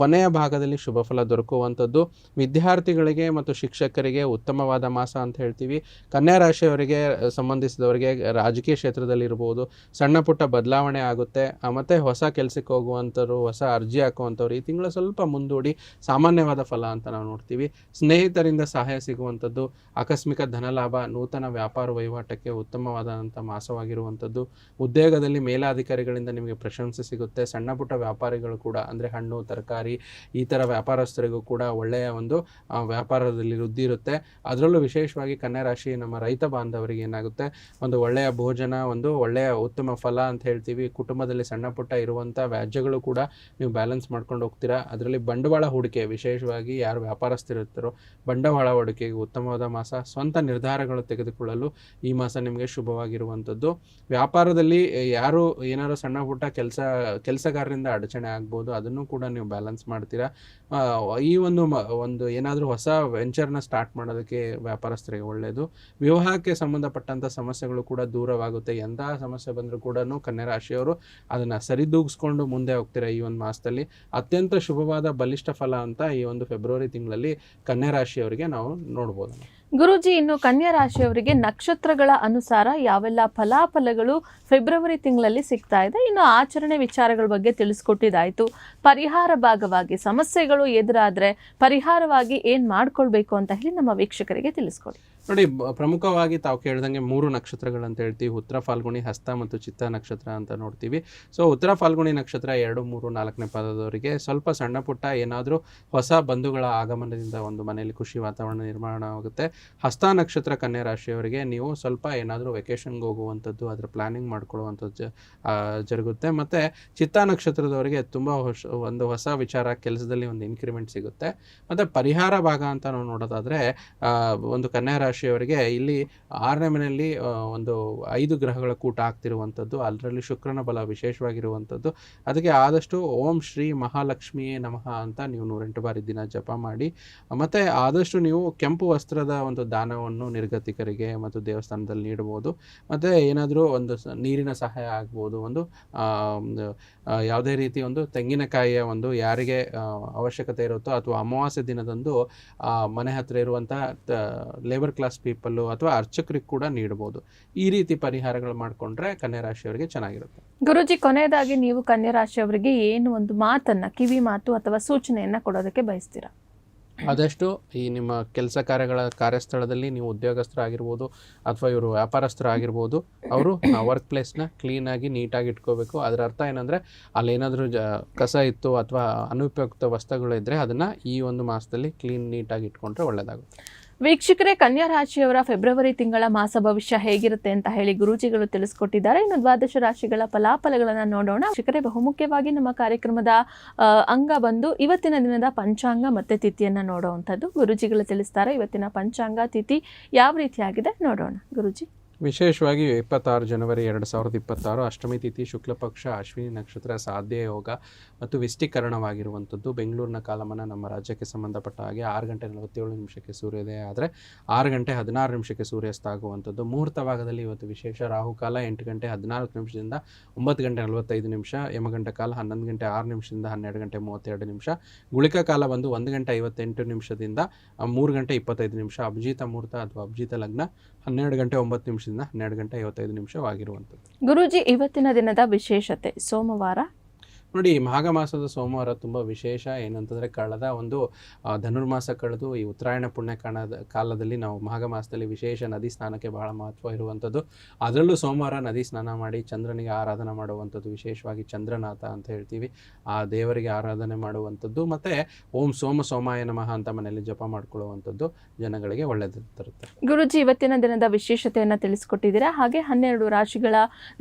ಕೊನೆಯ ಭಾಗದಲ್ಲಿ ಶುಭ ಫಲ ದೊರಕುವಂಥದ್ದು. ವಿದ್ಯಾರ್ಥಿಗಳಿಗೆ ಮತ್ತು ಶಿಕ್ಷಕರಿಗೆ ಉತ್ತಮವಾದ ಮಾಸ ಅಂತ ಹೇಳ್ತೀವಿ. ಕನ್ಯಾ ರಾಶಿಯವರಿಗೆ ಸಂಬಂಧಿಸಿದವರಿಗೆ ರಾಜಕೀಯ ಕ್ಷೇತ್ರದಲ್ಲಿರ್ಬೋದು ಸಣ್ಣ ಪುಟ್ಟ ಬದಲಾವಣೆ ಆಗುತ್ತೆ. ಮತ್ತೆ ಹೊಸ ಕೆಲಸಕ್ಕೆ ಹೋಗುವಂಥವ್ರು, ಹೊಸ ಅರ್ಜಿ ಹಾಕುವಂಥವ್ರು ಈ ತಿಂಗಳು ಸ್ವಲ್ಪ ಮುಂದೂಡಿ ಸಾಮಾನ್ಯವಾದ ಫಲ ಅಂತ ನಾವು ನೋಡ್ತೀವಿ. ಸ್ನೇಹಿತರಿಂದ ಸಹಾಯ ಸಿಗುವಂಥದ್ದು, ಆಕಸ್ಮಿಕ ಧನಲಾಭ, ನೂತನ ವ್ಯಾಪಾರ ವಹಿವಾಟಕ್ಕೆ ಉತ್ತಮವಾದಂಥ ಮಾಸವಾಗಿರುವಂಥದ್ದು. ಉದ್ಯೋಗದಲ್ಲಿ ಮೇಲಾಧಿಕಾರಿಗಳಿಂದ ನಿಮಗೆ ಪ್ರಶಂಸೆ ಸಿಗುತ್ತೆ. ಸಣ್ಣ ಪುಟ್ಟ ವ್ಯಾಪಾರಿಗಳು ಕೂಡ, ಅಂದರೆ ಹಣ್ಣು, ತರಕಾರಿ, ಈ ಥರ ವ್ಯಾಪಾರಸ್ಥರಿಗೂ ಕೂಡ ಒಳ್ಳೆಯ ಒಂದು ವ್ಯಾಪಾರದಲ್ಲಿ ವೃದ್ಧಿ ಇರುತ್ತೆ. ಅದರಲ್ಲೂ ವಿಶೇಷವಾಗಿ ಕನ್ಯಾ ರಾಶಿ ನಮ್ಮ ರೈತ ಬಾಂಧವರಿಗೆ ಏನಾಗುತ್ತೆ? ಒಂದು ಒಳ್ಳೆಯ ಭೋಜನ, ಒಂದು ಒಳ್ಳೆಯ ಉತ್ತಮ ಫಲ ಅಂತ ಹೇಳ್ತೀವಿ. ಕುಟುಂಬದಲ್ಲಿ ಸಣ್ಣ ಪುಟ್ಟ ಇರುವಂಥ ವ್ಯಾಜ್ಯಗಳು ಕೂಡ ನೀವು ಬ್ಯಾಲೆನ್ಸ್ ಮಾಡ್ಕೊಂಡು ಹೋಗ್ತೀರಾ? ಅದರಲ್ಲಿ ಬಂಡವಾಳ ಹೂಡಿಕೆ, ವಿಶೇಷವಾಗಿ ಯಾರು ವ್ಯಾಪಾರಸ್ಥರಿರ್ತಾರೋ, ಬಂಡವಾಳ ಹೂಡಿಕೆಗೆ ಉತ್ತಮವಾದ ಮಾಸ. ಸ್ವಂತ ನಿರ್ಧಾರಗಳು ತೆಗೆದುಕೊಳ್ಳಲು ಈ ಮಾಸ ನಿಮಗೆ ಶುಭವಾಗಿರುವಂಥದ್ದು. ವ್ಯಾಪಾರದಲ್ಲಿ ಯಾರು ಏನಾರು ಸಣ್ಣ ಪುಟ್ಟ ಕೆಲಸ, ಕೆಲಸಗಾರರಿಂದ ಅಡಚಣೆ ಆಗ್ಬೋದು, ಅದನ್ನು ಕೂಡ ನೀವು ಬ್ಯಾಲೆನ್ಸ್ ಮಾಡ್ತೀರಾ? ಈ ಒಂದು ಒಂದು ಏನಾದರೂ ಹೊಸ ವೆಂಚರ್ನ ಸ್ಟಾರ್ಟ್ ಮಾಡೋದಕ್ಕೆ ವ್ಯಾಪಾರಸ್ಥರಿಗೆ ಒಳ್ಳೆಯದು ವಿವಾಹಕ್ಕೆ ಸಂಬಂಧಪಟ್ಟಂಥ ಸಮಸ್ಯೆಗಳು ಕೂಡ ದೂರವಾಗುತ್ತೆ. ಎಂತಹ ಸಮಸ್ಯೆ ಬಂದರೂ ಕೂಡ ಕನ್ಯಾ ರಾಶಿಯವರು ಅದನ್ನು ಸರಿದೂಗಿಸ್ಕೊಂಡು ಮುಂದೆ ಹೋಗ್ತೀರಾ ಈ ಒಂದು ಮಾಸದಲ್ಲಿ? ಅತ್ಯಂತ ಶುಭವಾದ ಬಲಿಷ್ಠ ಫಲ ಅಂತ ಈ ಒಂದು ಫೆಬ್ರವರಿ ತಿಂಗಳಲ್ಲಿ ಕನ್ಯಾ ರಾಶಿಯವರಿಗೆ ನಾವು ನೋಡ್ಬೋದು
ಗುರುಜಿ, ಇನ್ನು ಕನ್ಯಾ ರಾಶಿಯವರಿಗೆ ನಕ್ಷತ್ರಗಳ ಅನುಸಾರ ಯಾವೆಲ್ಲ ಫಲಾಫಲಗಳು ಫೆಬ್ರವರಿ ತಿಂಗಳಲ್ಲಿ ಸಿಗ್ತಾ ಇದೆ, ಇನ್ನು ಆಚರಣೆ ವಿಚಾರಗಳ ಬಗ್ಗೆ ತಿಳಿಸ್ಕೊಟ್ಟಿದ್ದಾಯಿತು. ಪರಿಹಾರ ಭಾಗವಾಗಿ ಸಮಸ್ಯೆಗಳು ಎದುರಾದ್ರೆ ಪರಿಹಾರವಾಗಿ ಏನ್ ಮಾಡ್ಕೊಳ್ಬೇಕು ಅಂತ ಹೇಳಿ ನಮ್ಮ ವೀಕ್ಷಕರಿಗೆ ತಿಳಿಸ್ಕೊಡಿ.
ನೋಡಿ ಪ್ರಮುಖವಾಗಿ ತಾವು ಕೇಳ್ದಂಗೆ ಮೂರು ನಕ್ಷತ್ರಗಳು ಅಂತ ಹೇಳ್ತೀವಿ. ಉತ್ತರ ಫಾಲ್ಗುಣಿ, ಹಸ್ತ ಮತ್ತು ಚಿತ್ತ ನಕ್ಷತ್ರ ಅಂತ ನೋಡ್ತೀವಿ. ಸೊ, ಉತ್ತರ ಫಾಲ್ಗುಣಿ ನಕ್ಷತ್ರ ಎರಡು, ಮೂರು, ನಾಲ್ಕನೇ ಪದದವರಿಗೆ ಸ್ವಲ್ಪ ಸಣ್ಣ ಪುಟ್ಟ ಏನಾದರೂ ಹೊಸ ಬಂಧುಗಳ ಆಗಮನದಿಂದ ಒಂದು ಮನೆಯಲ್ಲಿ ಖುಷಿ ವಾತಾವರಣ ನಿರ್ಮಾಣ ಆಗುತ್ತೆ. ಹಸ್ತ ನಕ್ಷತ್ರ ಕನ್ಯಾ ರಾಶಿಯವರಿಗೆ ನೀವು ಸ್ವಲ್ಪ ಏನಾದರೂ ವೆಕೇಷನ್ಗೆ ಹೋಗುವಂಥದ್ದು, ಅದರ ಪ್ಲಾನಿಂಗ್ ಮಾಡ್ಕೊಳ್ಳುವಂಥದ್ದು ಜರುಗುತ್ತೆ. ಮತ್ತು ಚಿತ್ತ ನಕ್ಷತ್ರದವರಿಗೆ ತುಂಬ ಹೊಸ ಒಂದು ಹೊಸ ವಿಚಾರ, ಕೆಲಸದಲ್ಲಿ ಒಂದು ಇನ್ಕ್ರಿಮೆಂಟ್ ಸಿಗುತ್ತೆ. ಮತ್ತು ಪರಿಹಾರ ಭಾಗ ಅಂತ ನಾವು ನೋಡೋದಾದರೆ ಒಂದು ಕನ್ಯಾ ರಾಶಿಯವರಿಗೆ ಇಲ್ಲಿ ಆರನೇ ಮನೆಯಲ್ಲಿ ಒಂದು ಐದು ಗ್ರಹಗಳ ಕೂಟ ಆಗ್ತಿರುವಂಥದ್ದು, ಅದರಲ್ಲಿ ಶುಕ್ರನ ಬಲ ವಿಶೇಷವಾಗಿರುವಂಥದ್ದು. ಅದಕ್ಕೆ ಆದಷ್ಟು ಓಂ ಶ್ರೀ ಮಹಾಲಕ್ಷ್ಮಿಯೇ ನಮಃ ಅಂತ ನೀವು ನೂರೆಂಟು ಬಾರಿ ದಿನ ಜಪ ಮಾಡಿ, ಮತ್ತು ಆದಷ್ಟು ನೀವು ಕೆಂಪು ವಸ್ತ್ರದ ಒಂದು ದಾನವನ್ನು ನಿರ್ಗತಿಕರಿಗೆ ಮತ್ತು ದೇವಸ್ಥಾನದಲ್ಲಿ ನೀಡಬಹುದು ಮತ್ತು ಏನಾದರೂ ಒಂದು ನೀರಿನ ಸಹಾಯ ಆಗ್ಬೋದು. ಒಂದು ಯಾವುದೇ ರೀತಿ ಒಂದು ತೆಂಗಿನಕಾಯಿಯ ಒಂದು ಯಾರಿಗೆ ಅವಶ್ಯಕತೆ ಇರುತ್ತೋ ಅಥವಾ ಅಮಾವಾಸ್ಯೆ ದಿನದಂದು ಮನೆ ಹತ್ರ ಇರುವಂಥ ಲೇಬರ್ ಕ್ಲಾಸ್ ಪೀಪಲ್ಲು ಅಥವಾ ಅರ್ಚಕರಿಗೆ ಕೂಡ ನೀಡಬಹುದು ಈ ರೀತಿ ಪರಿಹಾರಗಳು ಮಾಡಿಕೊಂಡ್ರೆ ಕನ್ಯಾ ರಾಶಿಯವರಿಗೆ ಚೆನ್ನಾಗಿರುತ್ತೆ.
ಗುರುಜಿ, ಕೊನೆಯದಾಗಿ ನೀವು ಕನ್ಯಾ ರಾಶಿಯವರಿಗೆ ಏನು ಒಂದು ಮಾತನ್ನ, ಕಿವಿ ಮಾತು ಅಥವಾ ಸೂಚನೆಯನ್ನ ಕೊಡೋದಕ್ಕೆ ಬಯಸ್ತೀರಾ?
ಆದಷ್ಟು ಈ ನಿಮ್ಮ ಕೆಲಸ ಕಾರ್ಯಗಳ ಕಾರ್ಯಸ್ಥಳದಲ್ಲಿ ನೀವು ಉದ್ಯೋಗಸ್ಥರಾಗಿರ್ಬೋದು ಅಥವಾ ಇವರು ವ್ಯಾಪಾರಸ್ಥರಾಗಿರ್ಬೋದು, ಅವರು ವರ್ಕ್ ಪ್ಲೇಸ್ನ ಕ್ಲೀನಾಗಿ ನೀಟಾಗಿ ಇಟ್ಕೋಬೇಕು. ಅದರ ಅರ್ಥ ಏನಂದರೆ ಅಲ್ಲೇನಾದರೂ ಜ, ಕಸ ಇತ್ತು ಅಥವಾ ಅನುಪಯುಕ್ತ ವಸ್ತುಗಳು ಇದ್ದರೆ ಅದನ್ನು ಈ ಒಂದು ಮಾಸದಲ್ಲಿ ಕ್ಲೀನ್ ನೀಟಾಗಿ ಇಟ್ಕೊಂಡ್ರೆ ಒಳ್ಳೆಯದಾಗುತ್ತೆ
ವೀಕ್ಷಕರೇ, ಕನ್ಯಾ ರಾಶಿಯವರ ಫೆಬ್ರವರಿ ತಿಂಗಳ ಮಾಸ ಭವಿಷ್ಯ ಹೇಗಿರುತ್ತೆ ಅಂತ ಹೇಳಿ ಗುರೂಜಿಗಳು ತಿಳಿಸ್ಕೊಟ್ಟಿದ್ದಾರೆ. ಇನ್ನು ದ್ವಾದಶ ರಾಶಿಗಳ ಫಲಾಫಲಗಳನ್ನು ನೋಡೋಣ. ವೀಕ್ಷಕರೇ, ಬಹುಮುಖ್ಯವಾಗಿ ನಮ್ಮ ಕಾರ್ಯಕ್ರಮದ ಅಂಗ ಬಂದು ಇವತ್ತಿನ ದಿನದ ಪಂಚಾಂಗ ಮತ್ತೆ ತಿಥಿಯನ್ನು ನೋಡುವಂಥದ್ದು ಗುರುಜಿಗಳು ತಿಳಿಸ್ತಾರೆ. ಇವತ್ತಿನ ಪಂಚಾಂಗ ತಿಥಿ ಯಾವ ರೀತಿಯಾಗಿದೆ ನೋಡೋಣ. ಗುರೂಜಿ.
ವಿಶೇಷವಾಗಿ ಇಪ್ಪತ್ತಾರು ಜನವರಿ ಎರಡು ಸಾವಿರದ ಇಪ್ಪತ್ತಾರು ಅಷ್ಟಮಿ ತಿಥಿ ಶುಕ್ಲ ಪಕ್ಷ ಅಶ್ವಿನಿ ನಕ್ಷತ್ರ ಸಾಧ್ಯ ಯೋಗ ಮತ್ತು ವಿಷ್ಟೀಕರಣವಾಗಿರುವಂಥದ್ದು ಬೆಂಗಳೂರಿನ ಕಾಲಮಾನ ನಮ್ಮ ರಾಜ್ಯಕ್ಕೆ ಸಂಬಂಧಪಟ್ಟ ಹಾಗೆ ಆರು ಗಂಟೆ ನಲವತ್ತೇಳು ನಿಮಿಷಕ್ಕೆ ಸೂರ್ಯೋದಯ ಆದರೆ ಆರು ಗಂಟೆ ಹದಿನಾರು ನಿಮಿಷಕ್ಕೆ ಸೂರ್ಯಾಸ್ತ ಆಗುವಂಥದ್ದು ಮುಹೂರ್ತ ಭಾಗದಲ್ಲಿ ಇವತ್ತು ವಿಶೇಷ ರಾಹುಕಾಲ ಎಂಟು ಗಂಟೆ ಹದಿನಾಲ್ಕು ನಿಮಿಷದಿಂದ ಒಂಬತ್ತು ಗಂಟೆ ನಲವತ್ತೈದು ನಿಮಿಷ ಯಮಗಂಟ ಕಾಲ ಹನ್ನೊಂದು ಗಂಟೆ ಆರು ನಿಮಿಷದಿಂದ ಹನ್ನೆರಡು ಗಂಟೆ ಮೂವತ್ತೆರಡು ನಿಮಿಷ, ಗುಳಿಕ ಕಾಲ ಬಂದು ಒಂದು ಗಂಟೆ ಐವತ್ತೆಂಟು ನಿಮಿಷದಿಂದ ಮೂರು ಗಂಟೆ ಇಪ್ಪತ್ತೈದು ನಿಮಿಷ, ಅಭಿಜಿತ ಮುಹೂರ್ತ ಅಥವಾ ಅಭಿಜಿತ ಲಗ್ನ ಹನ್ನೆರಡು ಗಂಟೆ ಒಂಬತ್ತು ನಿಮಿಷದಿಂದ ಹನ್ನೆರಡು ಗಂಟೆ ಐವತ್ತೈದು ನಿಮಿಷವಾಗಿರುವಂಥದ್ದು.
ಗುರೂಜಿ ಇವತ್ತಿನ ದಿನದ ವಿಶೇಷತೆ ಸೋಮವಾರ
ನೋಡಿ, ಮಾಘ ಮಾಸದ ಸೋಮವಾರ ತುಂಬ ವಿಶೇಷ ಏನಂತಂದರೆ ಕಳೆದ ಒಂದು ಧನುರ್ಮಾಸ ಕಳೆದು ಈ ಉತ್ತರಾಯಣ ಪುಣ್ಯ ಕಾಣದ ಕಾಲದಲ್ಲಿ ನಾವು ಮಾಘ ಮಾಸದಲ್ಲಿ ವಿಶೇಷ ನದಿ ಸ್ನಾನಕ್ಕೆ ಬಹಳ ಮಹತ್ವ ಇರುವಂಥದ್ದು ಅದರಲ್ಲೂ ಸೋಮವಾರ ನದಿ ಸ್ನಾನ ಮಾಡಿ ಚಂದ್ರನಿಗೆ ಆರಾಧನೆ ಮಾಡುವಂಥದ್ದು ವಿಶೇಷವಾಗಿ ಚಂದ್ರನಾಥ ಅಂತ ಹೇಳ್ತೀವಿ. ಆ ದೇವರಿಗೆ ಆರಾಧನೆ ಮಾಡುವಂಥದ್ದು ಮತ್ತು ಓಂ ಸೋಮ ಸೋಮಾಯ ನಮಃ ಅಂತ ಮನೆಯಲ್ಲಿ ಜಪ ಮಾಡಿಕೊಳ್ಳುವಂಥದ್ದು ಜನಗಳಿಗೆ ಒಳ್ಳೆಯದು ತರುತ್ತೆ.
ಗುರುಜಿ, ಇವತ್ತಿನ ದಿನದ ವಿಶೇಷತೆಯನ್ನು ತಿಳಿಸ್ಕೊಟ್ಟಿದ್ದೀರಾ? ಹಾಗೆ ಹನ್ನೆರಡು ರಾಶಿಗಳ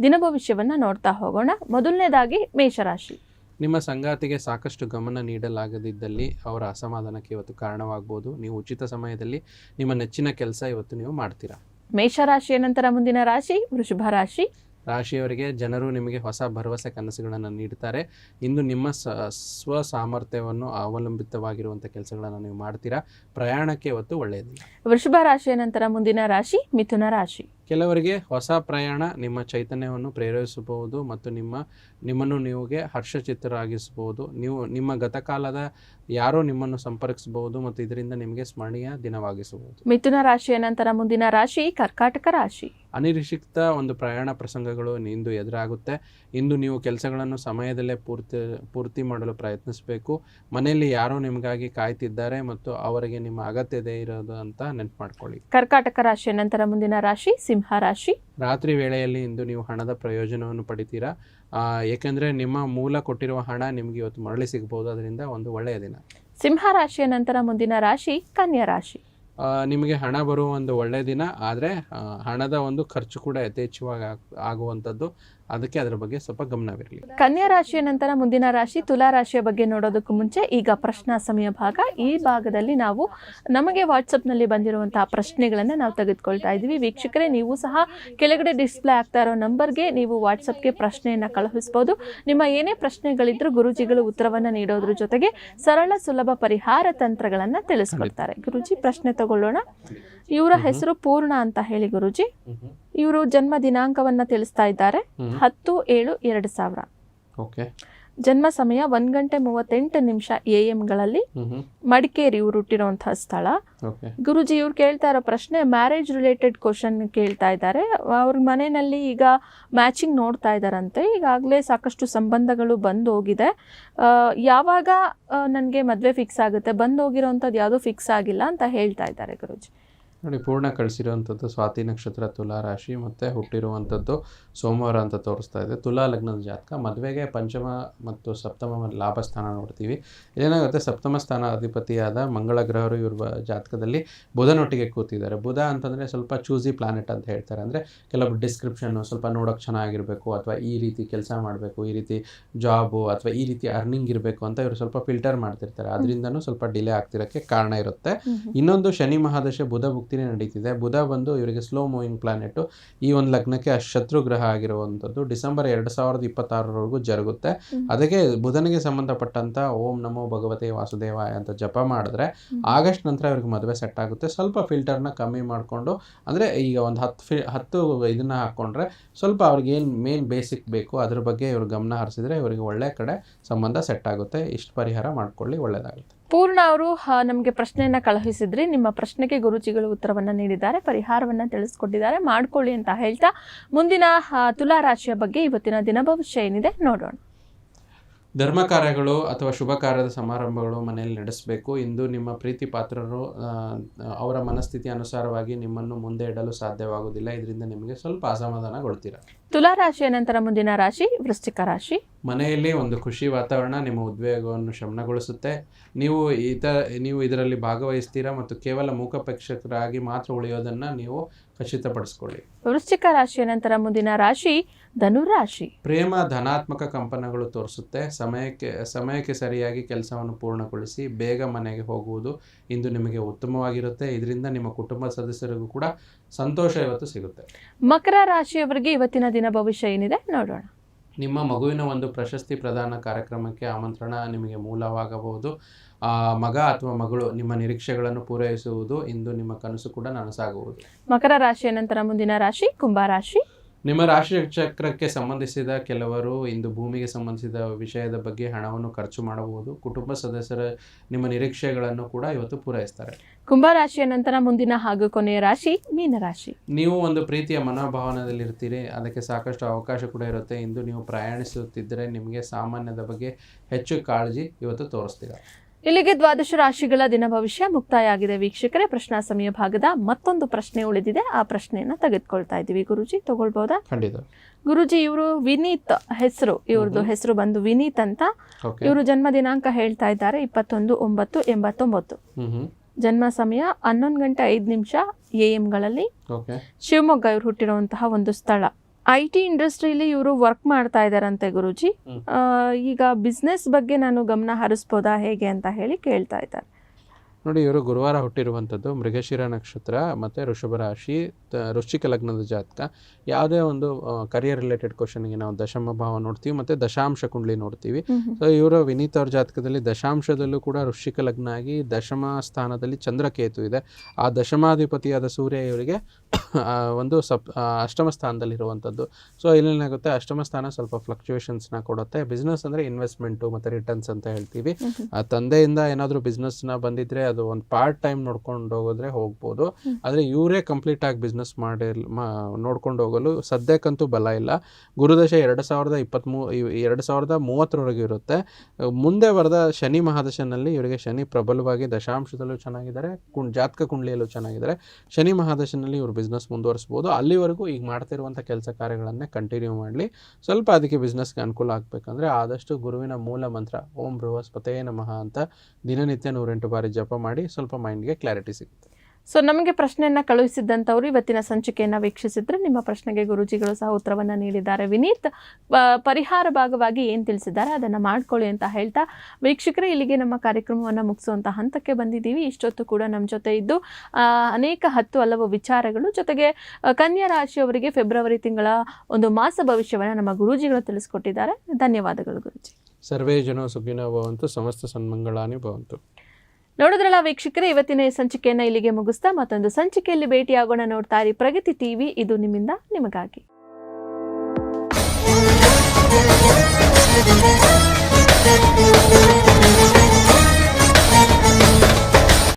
ದಿನ ಭವಿಷ್ಯವನ್ನು ನೋಡ್ತಾ ಹೋಗೋಣ. ಮೊದಲನೇದಾಗಿ ಮೇಷರಾಶಿ.
ನಿಮ್ಮ ಸಂಗಾತಿಗೆ ಸಾಕಷ್ಟು ಗಮನ ನೀಡಲಾಗದಿದ್ದಲ್ಲಿ ಅವರ ಅಸಮಾಧಾನಕ್ಕೆ ಇವತ್ತು ಕಾರಣವಾಗ್ಬೋದು. ನೀವು ಉಚಿತ ಸಮಯದಲ್ಲಿ ನಿಮ್ಮ ನೆಚ್ಚಿನ ಕೆಲಸ ಇವತ್ತು ನೀವು ಮಾಡ್ತೀರಾ?
ಮೇಷರಾಶಿಯ ನಂತರ ಮುಂದಿನ ರಾಶಿ ವೃಷಭ ರಾಶಿ.
ರಾಶಿಯವರಿಗೆ ಜನರು ನಿಮಗೆ ಹೊಸ ಭರವಸೆ ಕನಸುಗಳನ್ನು ನೀಡ್ತಾರೆ. ಇಂದು ನಿಮ್ಮ ಸ ಸ್ವ ಸಾಮರ್ಥ್ಯವನ್ನು ಅವಲಂಬಿತವಾಗಿರುವಂಥ ಕೆಲಸಗಳನ್ನು ನೀವು ಮಾಡ್ತೀರಾ? ಪ್ರಯಾಣಕ್ಕೆ ಇವತ್ತು ಒಳ್ಳೆಯದು
ವೃಷಭ ರಾಶಿಯ ನಂತರ ಮುಂದಿನ ರಾಶಿ ಮಿಥುನ ರಾಶಿ.
ಕೆಲವರಿಗೆ ಹೊಸ ಪ್ರಯಾಣ ನಿಮ್ಮ ಚೈತನ್ಯವನ್ನು ಪ್ರೇರೇಪಿಸಬಹುದು ಮತ್ತು ನಿಮ್ಮ ನಿಮ್ಮನ್ನು ನೀವುಗೆ ಹರ್ಷಚಿತ್ತರಾಗಿಸಬಹುದು. ನೀವು ನಿಮ್ಮ ಗತಕಾಲದ ಯಾರೋ ನಿಮ್ಮನ್ನು ಸಂಪರ್ಕಿಸಬಹುದು ಮತ್ತು ಇದರಿಂದ ನಿಮಗೆ ಸ್ಮರಣೀಯ ದಿನವಾಗಿಸಬಹುದು.
ಮಿಥುನ ರಾಶಿಯ ನಂತರ ಮುಂದಿನ ರಾಶಿ ಕರ್ಕಾಟಕ ರಾಶಿ.
ಅನಿರೀಕ್ಷಿತ ಒಂದು ಪ್ರಯಾಣ ಪ್ರಸಂಗಗಳು ಇಂದು ಎದುರಾಗುತ್ತೆ. ಇಂದು ನೀವು ಕೆಲಸಗಳನ್ನು ಸಮಯದಲ್ಲೇ ಪೂರ್ತಿ ಪೂರ್ತಿ ಮಾಡಲು ಪ್ರಯತ್ನಿಸಬೇಕು. ಮನೆಯಲ್ಲಿ ಯಾರೋ ನಿಮಗಾಗಿ ಕಾಯ್ತಿದ್ದಾರೆ ಮತ್ತು ಅವರಿಗೆ ನಿಮ್ಮ ಅಗತ್ಯತೆ ಇರೋದು ಅಂತ ನೆನಪು ಮಾಡ್ಕೊಳ್ಳಿ.
ಕರ್ಕಾಟಕ ರಾಶಿಯ ನಂತರ ಮುಂದಿನ ರಾಶಿ ಸಿಂಹ ರಾಶಿ.
ರಾತ್ರಿ ವೇಳೆಯಲ್ಲಿ ಇಂದು ನೀವು ಹಣದ ಪ್ರಯೋಜನವನ್ನು ಪಡಿತೀರಾ? ಆ, ಏಕೆಂದರೆ ನಿಮ್ಮ ಮೂಲ ಕೊಟ್ಟಿರುವ ಹಣ ನಿಮಗೆ ಇವತ್ತು ಮರಳಿ ಸಿಗ್ಬೋದು. ಅದರಿಂದ ಒಂದು ಒಳ್ಳೆಯ ದಿನ.
ಸಿಂಹ ರಾಶಿಯ ನಂತರ ಮುಂದಿನ ರಾಶಿ ಕನ್ಯಾ ರಾಶಿ.
ನಿಮಗೆ ಹಣ ಬರುವ ಒಂದು ಒಳ್ಳೆಯ ದಿನ. ಆದರೆ ಹಣದ ಒಂದು ಖರ್ಚು ಕೂಡ ಯಥೇಚ್ಛವಾಗಿ ಆಗ್- ಆಗುವಂಥದ್ದು. ಅದಕ್ಕೆ ಅದರ ಬಗ್ಗೆ ಸ್ವಲ್ಪ ಗಮನವಿರಲಿ.
ಕನ್ಯಾ ರಾಶಿಯ ನಂತರ ಮುಂದಿನ ರಾಶಿ ತುಲಾ ರಾಶಿಯ ಬಗ್ಗೆ ನೋಡೋದಕ್ಕೂ ಮುಂಚೆ ಈಗ ಪ್ರಶ್ನಾ ಸಮಯ ಭಾಗ. ಈ ಭಾಗದಲ್ಲಿ ನಾವು ನಮಗೆ ವಾಟ್ಸಪ್ನಲ್ಲಿ ಬಂದಿರುವಂತಹ ಪ್ರಶ್ನೆಗಳನ್ನು ನಾವು ತೆಗೆದುಕೊಳ್ತಾ ಇದ್ದೀವಿ. ವೀಕ್ಷಕರೇ ನೀವು ಸಹ ಕೆಳಗಡೆ ಡಿಸ್ಪ್ಲೇ ಆಗ್ತಾ ಇರೋ ನಂಬರ್ಗೆ ನೀವು ವಾಟ್ಸಪ್ಗೆ ಪ್ರಶ್ನೆಯನ್ನು ಕಳುಹಿಸಬಹುದು ನಿಮ್ಮ ಏನೇ ಪ್ರಶ್ನೆಗಳಿದ್ರೂ ಗುರುಜಿಗಳು ಉತ್ತರವನ್ನು ನೀಡೋದ್ರ ಜೊತೆಗೆ ಸರಳ ಸುಲಭ ಪರಿಹಾರ ತಂತ್ರಗಳನ್ನು ತಿಳಿಸ್ಕೊಳ್ತಾರೆ ಗುರುಜಿ ಪ್ರಶ್ನೆ ತಗೊಳ್ಳೋಣ. ಇವರ ಹೆಸರು ಪೂರ್ಣ ಅಂತ ಹೇಳಿ ಗುರುಜಿ. ಇವರು ಜನ್ಮ ದಿನಾಂಕವನ್ನ ತಿಳಿಸ್ತಾ ಇದ್ದಾರೆ. ಹತ್ತು ಏಳು ಎರಡು ಸಾವಿರ. ಜನ್ಮ ಸಮಯ ಒಂದ್ ಗಂಟೆ ಮೂವತ್ತೆಂಟು ನಿಮಿಷ ಎ ಎಂಗಳಲ್ಲಿ ಮಡಿಕೇರಿ ಇವ್ರು ಹುಟ್ಟಿರುವಂತಹ ಸ್ಥಳ. ಗುರುಜಿ ಇವ್ರು ಕೇಳ್ತಾ ಇರೋ ಪ್ರಶ್ನೆ ಮ್ಯಾರೇಜ್ ರಿಲೇಟೆಡ್ ಕ್ವಶನ್ ಕೇಳ್ತಾ ಇದ್ದಾರೆ. ಅವ್ರ ಮನೆಯಲ್ಲಿ ಈಗ ಮ್ಯಾಚಿಂಗ್ ನೋಡ್ತಾ ಇದ್ದಾರಂತೆ. ಈಗಾಗಲೇ ಸಾಕಷ್ಟು ಸಂಬಂಧಗಳು ಬಂದು ಹೋಗಿದೆ. ಯಾವಾಗ ನನಗೆ ಮದುವೆ ಫಿಕ್ಸ್ ಆಗುತ್ತೆ? ಬಂದು ಹೋಗಿರೋಂಥದ್ದು ಯಾವುದೂ ಫಿಕ್ಸ್ ಆಗಿಲ್ಲ ಅಂತ ಹೇಳ್ತಾ ಇದ್ದಾರೆ ಗುರುಜಿ.
ನೋಡಿ ಪೂರ್ಣ ಕಳಿಸಿರುವಂಥದ್ದು ಸ್ವಾತಿ ನಕ್ಷತ್ರ ತುಲಾ ರಾಶಿ ಮತ್ತು ಹುಟ್ಟಿರುವಂಥದ್ದು ಸೋಮವಾರ ಅಂತ ತೋರಿಸ್ತಾ ಇದೆ. ತುಲಾ ಲಗ್ನದ ಜಾತಕ ಮದುವೆಗೆ ಪಂಚಮ ಮತ್ತು ಸಪ್ತಮ ಲಾಭ ಸ್ಥಾನ ನೋಡ್ತೀವಿ. ಏನಾಗುತ್ತೆ ಸಪ್ತಮ ಸ್ಥಾನ ಅಧಿಪತಿಯಾದ ಮಂಗಳ ಗ್ರಹರು ಇರುವ ಬ- ಜಾತಕದಲ್ಲಿ ಬುಧನೊಟ್ಟಿಗೆ ಕೂತಿದ್ದಾರೆ. ಬುಧ ಅಂತಂದರೆ ಸ್ವಲ್ಪ ಚೂಸಿ ಪ್ಲಾನೆಟ್ ಅಂತ ಹೇಳ್ತಾರೆ. ಅಂದರೆ ಕೆಲವು ಡಿಸ್ಕ್ರಿಪ್ಷನ್ನು ಸ್ವಲ್ಪ ನೋಡೋಕೆ ಚೆನ್ನಾಗಿರಬೇಕು ಅಥವಾ ಈ ರೀತಿ ಕೆಲಸ ಮಾಡಬೇಕು ಈ ರೀತಿ ಜಾಬು ಅಥವಾ ಈ ರೀತಿ ಅರ್ನಿಂಗ್ ಇರಬೇಕು ಅಂತ ಇವರು ಸ್ವಲ್ಪ ಫಿಲ್ಟರ್ ಮಾಡ್ತಿರ್ತಾರೆ. ಅದರಿಂದನೂ ಸ್ವಲ್ಪ ಡಿಲೇ ಆಗ್ತಿರೋಕ್ಕೆ ಕಾರಣ ಇರುತ್ತೆ. ಇನ್ನೊಂದು ಶನಿ ಮಹಾದಶೆ ಬುಧ ಭುಕ್ತಿನೇ ನಡೀತಿದೆ. ಬುಧ ಬಂದು ಇವರಿಗೆ ಸ್ಲೋ ಮೂವಿಂಗ್ ಪ್ಲಾನೆಟು ಈ ಒಂದು ಲಗ್ನಕ್ಕೆ ಶತ್ರು ಗ್ರಹ ಆಗಿರುವಂಥದ್ದು ಡಿಸೆಂಬರ್ ಎರಡು ಸಾವಿರದ ಇಪ್ಪತ್ತಾರರವರೆಗೂ ಜರುಗುತ್ತೆ. ಅದಕ್ಕೆ ಬುಧನಿಗೆ ಸಂಬಂಧಪಟ್ಟಂಥ ಓಂ ನಮೋ ಭಗವತೆ ವಾಸುದೇವಾಯ ಅಂತ ಜಪ ಮಾಡಿದ್ರೆ ಆಗಸ್ಟ್ ನಂತರ ಇವ್ರಿಗೆ ಮದುವೆ ಸೆಟ್ ಆಗುತ್ತೆ. ಸ್ವಲ್ಪ ಫಿಲ್ಟರ್ನ ಕಮ್ಮಿ ಮಾಡಿಕೊಂಡು ಅಂದರೆ ಈಗ ಒಂದು ಹತ್ತು ಫಿ ಹತ್ತು ಇದನ್ನ ಹಾಕ್ಕೊಂಡ್ರೆ ಸ್ವಲ್ಪ ಅವ್ರಿಗೆ ಏನು ಮೇನ್ ಬೇಸಿಕ್ ಬೇಕು ಅದ್ರ ಬಗ್ಗೆ ಇವ್ರು ಗಮನ ಹರಿಸಿದ್ರೆ ಇವರಿಗೆ ಒಳ್ಳೆ ಕಡೆ ಸಂಬಂಧ ಸೆಟ್ ಆಗುತ್ತೆ. ಇಷ್ಟು ಪರಿಹಾರ ಮಾಡ್ಕೊಳ್ಳಿ ಒಳ್ಳೆಯದಾಗುತ್ತೆ
ಪೂರ್ಣ ಅವರು ನಮಗೆ ಪ್ರಶ್ನೆಯನ್ನ ಕಳುಹಿಸಿದ್ರಿ. ನಿಮ್ಮ ಪ್ರಶ್ನೆಗೆ ಗುರುಜಿಗಳು ಉತ್ತರವನ್ನ ನೀಡಿದ್ದಾರೆ, ಪರಿಹಾರವನ್ನ ತಿಳಿಸ್ಕೊಟ್ಟಿದ್ದಾರೆ. ಮಾಡ್ಕೊಳ್ಳಿ ಅಂತ ಹೇಳ್ತಾ ಮುಂದಿನ ತುಲಾ ರಾಶಿಯ ಬಗ್ಗೆ ಇವತ್ತಿನ ದಿನ ಭವಿಷ್ಯ ಏನಿದೆ ನೋಡೋಣ.
ಧರ್ಮ ಕಾರ್ಯಗಳು ಅಥವಾ ಶುಭ ಕಾರ್ಯದ ಸಮಾರಂಭಗಳು ಮನೆಯಲ್ಲಿ ನಡೆಸಬೇಕು. ಇಂದು ನಿಮ್ಮ ಪ್ರೀತಿ ಪಾತ್ರರು ಅವರ ಮನಸ್ಥಿತಿ ಅನುಸಾರವಾಗಿ ನಿಮ್ಮನ್ನು ಮುಂದೆ ಇಡಲು ಸಾಧ್ಯವಾಗುವುದಿಲ್ಲ. ಇದರಿಂದ ನಿಮಗೆ ಸ್ವಲ್ಪ ಅಸಮಾಧಾನಗೊಳ್ತೀರಾ?
ತುಲಾ ರಾಶಿಯ ನಂತರ ಮುಂದಿನ ರಾಶಿ ವೃಶ್ಚಿಕ ರಾಶಿ.
ಮನೆಯಲ್ಲಿ ಒಂದು ಖುಷಿ ವಾತಾವರಣ ನಿಮ್ಮ ಉದ್ವೇಗವನ್ನು ಶಮನಗೊಳಿಸುತ್ತೆ. ನೀವು ಈತ ನೀವು ಇದರಲ್ಲಿ ಭಾಗವಹಿಸ್ತೀರಾ ಮತ್ತು ಕೇವಲ ಮೂಕಪೇಕ್ಷಕರಾಗಿ ಮಾತ್ರ ಉಳಿಯೋದನ್ನ ನೀವು ಖಚಿತಪಡಿಸ್ಕೊಳ್ಳಿ.
ವೃಶ್ಚಿಕ ರಾಶಿಯ ನಂತರ ಮುಂದಿನ ರಾಶಿ ಧನುರಾಶಿ.
ಪ್ರೇಮ ಧನಾತ್ಮಕ ಕಂಪನಗಳು ತೋರಿಸುತ್ತೆ. ಸಮಯಕ್ಕೆ ಸಮಯಕ್ಕೆ ಸರಿಯಾಗಿ ಕೆಲಸವನ್ನು ಪೂರ್ಣಗೊಳಿಸಿ ಬೇಗ ಮನೆಗೆ ಹೋಗುವುದು ಇಂದು ನಿಮಗೆ ಉತ್ತಮವಾಗಿರುತ್ತೆ. ಇದರಿಂದ ನಿಮ್ಮ ಕುಟುಂಬ ಸದಸ್ಯರಿಗೂ ಕೂಡ ಸಂತೋಷ ಇವತ್ತು ಸಿಗುತ್ತೆ.
ಮಕರ ರಾಶಿಯವರಿಗೆ ಇವತ್ತಿನ ದಿನ ಭವಿಷ್ಯ ಏನಿದೆ ನೋಡೋಣ.
ನಿಮ್ಮ ಮಗುವಿನ ಒಂದು ಪ್ರಶಸ್ತಿ ಪ್ರದಾನ ಕಾರ್ಯಕ್ರಮಕ್ಕೆ ಆಮಂತ್ರಣ ನಿಮಗೆ ಮೂಲವಾಗಬಹುದು. ಆ, ಮಗ ಅಥವಾ ಮಗಳು ನಿಮ್ಮ ನಿರೀಕ್ಷೆಗಳನ್ನು ಪೂರೈಸುವುದು ಇಂದು ನಿಮ್ಮ ಕನಸು ಕೂಡ ನನಸಾಗುವುದು.
ಮಕರ ರಾಶಿಯ ನಂತರ ಮುಂದಿನ ರಾಶಿ ಕುಂಭ ರಾಶಿ.
ನಿಮ್ಮ ರಾಶಿ ಚಕ್ರಕ್ಕೆ ಸಂಬಂಧಿಸಿದ ಕೆಲವರು ಇಂದು ಭೂಮಿಗೆ ಸಂಬಂಧಿಸಿದ ವಿಷಯದ ಬಗ್ಗೆ ಹಣವನ್ನು ಖರ್ಚು ಮಾಡಬಹುದು. ಕುಟುಂಬ ಸದಸ್ಯರ ನಿಮ್ಮ ನಿರೀಕ್ಷೆಗಳನ್ನು ಕೂಡ ಇವತ್ತು ಪೂರೈಸ್ತಾರೆ.
ಕುಂಭ ರಾಶಿಯ ನಂತರ ಮುಂದಿನ ಹಾಗೂ ಕೊನೆಯ ರಾಶಿ ಮೀನರಾಶಿ.
ನೀವು ಒಂದು ಪ್ರೀತಿಯ ಮನೋಭಾವನದಲ್ಲಿರ್ತೀರಿ. ಅದಕ್ಕೆ ಸಾಕಷ್ಟು ಅವಕಾಶ ಕೂಡ ಇರುತ್ತೆ. ಇಂದು ನೀವು ಪ್ರಯಾಣಿಸುತ್ತಿದ್ದರೆ ನಿಮಗೆ ಸಾಮಾನ್ಯದ ಬಗ್ಗೆ ಹೆಚ್ಚು ಕಾಳಜಿ ಇವತ್ತು ತೋರಿಸ್ತೀರಾ.
ಇಲ್ಲಿಗೆ ದ್ವಾದಶ ರಾಶಿಗಳ ದಿನ ಭವಿಷ್ಯ ಮುಕ್ತಾಯ ಆಗಿದೆ ವೀಕ್ಷಕರೇ ಪ್ರಶ್ನಾ ಸಮಯ ಭಾಗದ ಮತ್ತೊಂದು ಪ್ರಶ್ನೆ ಉಳಿದಿದೆ. ಆ ಪ್ರಶ್ನೆಯನ್ನ ತೆಗೆದುಕೊಳ್ತಾ ಇದ್ದೀವಿ. ಗುರುಜಿ ತಗೊಳ್ಬಹುದಾ
ಖಂಡಿತ.
ಗುರುಜಿ ಇವರು ವಿನೀತ್ ಹೆಸರು ಇವ್ರದ್ದು. ಹೆಸರು ಬಂದು ವಿನೀತ್ ಅಂತ. ಇವರು ಜನ್ಮ ದಿನಾಂಕ ಹೇಳ್ತಾ ಇದ್ದಾರೆ. ಇಪ್ಪತ್ತೊಂದು ಒಂಬತ್ತು ಎಂಬತ್ತೊಂಬತ್ತು. ಜನ್ಮ ಸಮಯ ಹನ್ನೊಂದು ಗಂಟೆ ಐದು ನಿಮಿಷ ಎ
ಎಂಗಳಲ್ಲಿ
ಶಿವಮೊಗ್ಗ ಇವ್ರು ಹುಟ್ಟಿರುವಂತಹ ಒಂದು ಸ್ಥಳ. ಐ ಟಿ ಇಂಡಸ್ಟ್ರಿಲಿ ಇವರು ವರ್ಕ್ ಮಾಡ್ತಾ ಇದ್ದಾರಂತೆ ಗುರುಜಿ. ಈಗ ಬಿಸ್ನೆಸ್ ಬಗ್ಗೆ ನಾನು ಗಮನ ಹರಿಸ್ಬೋದಾ ಹೇಗೆ ಅಂತ ಹೇಳಿ ಕೇಳ್ತಾ ಇದ್ದಾರೆ.
ನೋಡಿ ಇವರು ಗುರುವಾರ ಹುಟ್ಟಿರುವಂಥದ್ದು ಮೃಗಶಿರ ನಕ್ಷತ್ರ ಮತ್ತು ವೃಷಭ ರಾಶಿ ವೃಶ್ಚಿಕ ಲಗ್ನದ ಜಾತಕ. ಯಾವುದೇ ಒಂದು ಕರಿಯರ್ ರಿಲೇಟೆಡ್ ಕ್ವಶನ್ಗೆ ನಾವು ದಶಮ ಭಾವ ನೋಡ್ತೀವಿ ಮತ್ತು ದಶಾಂಶ ಕುಂಡ್ಲಿ ನೋಡ್ತೀವಿ. ಸೊ ಇವರು ವಿನೀತ್ ಅವ್ರ ಜಾತಕದಲ್ಲಿ ದಶಾಂಶದಲ್ಲೂ ಕೂಡ ವೃಶ್ಚಿಕ ಲಗ್ನ ಆಗಿ ದಶಮ ಸ್ಥಾನದಲ್ಲಿ ಚಂದ್ರಕೇತು ಇದೆ. ಆ ದಶಮಾಧಿಪತಿಯಾದ ಸೂರ್ಯ ಇವರಿಗೆ ಒಂದು ಸಪ್ ಅಷ್ಟಮ ಸ್ಥಾನದಲ್ಲಿರುವಂಥದ್ದು. ಸೊ ಇಲ್ಲೇನಾಗುತ್ತೆ ಅಷ್ಟಮ ಸ್ಥಾನ ಸ್ವಲ್ಪ ಫ್ಲಕ್ಚುಯೇಷನ್ಸ್ನ ಕೊಡುತ್ತೆ. ಬಿಸ್ನೆಸ್ ಅಂದರೆ ಇನ್ವೆಸ್ಟ್ಮೆಂಟು ಮತ್ತು ರಿಟರ್ನ್ಸ್ ಅಂತ ಹೇಳ್ತೀವಿ. ಆ ತಂದೆಯಿಂದ ಏನಾದರೂ ಬಿಸ್ನೆಸ್ನ ಬಂದಿದ್ರೆ ಅದು ಒಂದು ಪಾರ್ಟ್ ಟೈಮ್ ನೋಡ್ಕೊಂಡು ಹೋಗೋದ್ರೆ ಹೋಗ್ಬೋದು. ಆದರೆ ಇವರೇ ಕಂಪ್ಲೀಟ್ ಆಗಿ ಬಿಸ್ನೆಸ್ ಮಾಡಿ ನೋಡ್ಕೊಂಡು ಹೋಗಲು ಸದ್ಯಕ್ಕಂತೂ ಬಲ ಇಲ್ಲ. ಗುರುದಶ ಎರಡು ಸಾವಿರದ ಇಪ್ಪತ್ತ್ಮೂ ಎರಡು ಸಾವಿರದ ಮೂವತ್ತರವರೆಗೆ ಇರುತ್ತೆ. ಮುಂದೆ ಬರೆದ ಶನಿ ಮಹಾದಶನಲ್ಲಿ ಇವರಿಗೆ ಶನಿ ಪ್ರಬಲವಾಗಿ ದಶಾಂಶದಲ್ಲೂ ಚೆನ್ನಾಗಿದ್ದಾರೆ ಕುಣ್ ಜಾತಕ ಕುಂಡ್ಲಿಯಲ್ಲೂ ಚೆನ್ನಾಗಿದ್ದಾರೆ. ಶನಿ ಮಹಾದಶನಲ್ಲಿ ಇವರು ಬಿಸ್ನೆಸ್ ಮುಂದುವರಿಸ್ಬೋದು. ಅಲ್ಲಿವರೆಗೂ ಈಗ ಮಾಡ್ತಿರುವಂಥ ಕೆಲಸ ಕಾರ್ಯಗಳನ್ನೇ ಕಂಟಿನ್ಯೂ ಮಾಡಲಿ. ಸ್ವಲ್ಪ ಅದಕ್ಕೆ ಬಿಸ್ನೆಸ್ಗೆ ಅನುಕೂಲ ಆಗಬೇಕಂದ್ರೆ ಆದಷ್ಟು ಗುರುವಿನ ಮೂಲ ಮಂತ್ರ ಓಂ ಬೃಹಸ್ಪತೇ ನಮಃ ಅಂತ ದಿನನಿತ್ಯ ನೂರೆಂಟು ಬಾರಿ ಜಪ ಮಾಡಿ ಸ್ವಲ್ಪ ಮೈಂಡ್ಗೆ ಕ್ಲಾರಿಟಿ ಸಿಗುತ್ತೆ.
ಸೊ ನಮಗೆ ಪ್ರಶ್ನೆಯನ್ನ ಕಳುಹಿಸಿದ್ದಂಥವ್ರು ಇವತ್ತಿನ ಸಂಚಿಕೆಯನ್ನ ವೀಕ್ಷಿಸಿದ್ರೆ ನಿಮ್ಮ ಪ್ರಶ್ನೆಗೆ ಗುರುಜಿಗಳು ಸಹ ಉತ್ತರವನ್ನು ನೀಡಿದ್ದಾರೆ. ವಿನೀತ್ ಪರಿಹಾರ ಭಾಗವಾಗಿ ಏನು ತಿಳಿಸಿದ್ದಾರೆ? ಅದನ್ನ ಮಾಡ್ಕೊಳ್ಳಿ ಅಂತ ಹೇಳ್ತಾ ವೀಕ್ಷಕರೇ ಇಲ್ಲಿಗೆ ನಮ್ಮ ಕಾರ್ಯಕ್ರಮವನ್ನ ಮುಗಿಸುವಂಥ ಹಂತಕ್ಕೆ ಬಂದಿದ್ದೀವಿ. ಇಷ್ಟೊತ್ತು ಕೂಡ ನಮ್ಮ ಜೊತೆ ಇದ್ದು ಅನೇಕ ಹತ್ತು ಹಲವು ವಿಚಾರಗಳು. ಜೊತೆಗೆ ಕನ್ಯಾ ರಾಶಿಯವರಿಗೆ ಫೆಬ್ರವರಿ ತಿಂಗಳ ಒಂದು ಮಾಸ ಭವಿಷ್ಯವನ್ನ ನಮ್ಮ ಗುರೂಜಿಗಳು ತಿಳಿಸ್ಕೊಟ್ಟಿದ್ದಾರೆ. ಧನ್ಯವಾದಗಳು ಗುರುಜಿ.
ಸರ್ವೇ ಜನ ಸುಖಿನ ಭವಂತು ಸಮಸ್ತ ಸನ್ಮಂಗಳಾನಿ ಭವಂತು.
ನೋಡಿದ್ರಲ್ಲ ವೀಕ್ಷಕರೇ, ಇವತ್ತಿನ ಸಂಚಿಕೆಯನ್ನ ಇಲ್ಲಿಗೆ ಮುಗಿಸ್ತಾ ಮತ್ತೊಂದು ಸಂಚಿಕೆಯಲ್ಲಿ ಭೇಟಿಯಾಗೋಣ ನೋಡ್ತಾ ಇರಿ ಪ್ರಗತಿ ಟಿವಿ ಇದು ನಿಮ್ಮಿಂದ, ನಿಮಗಾಗಿ.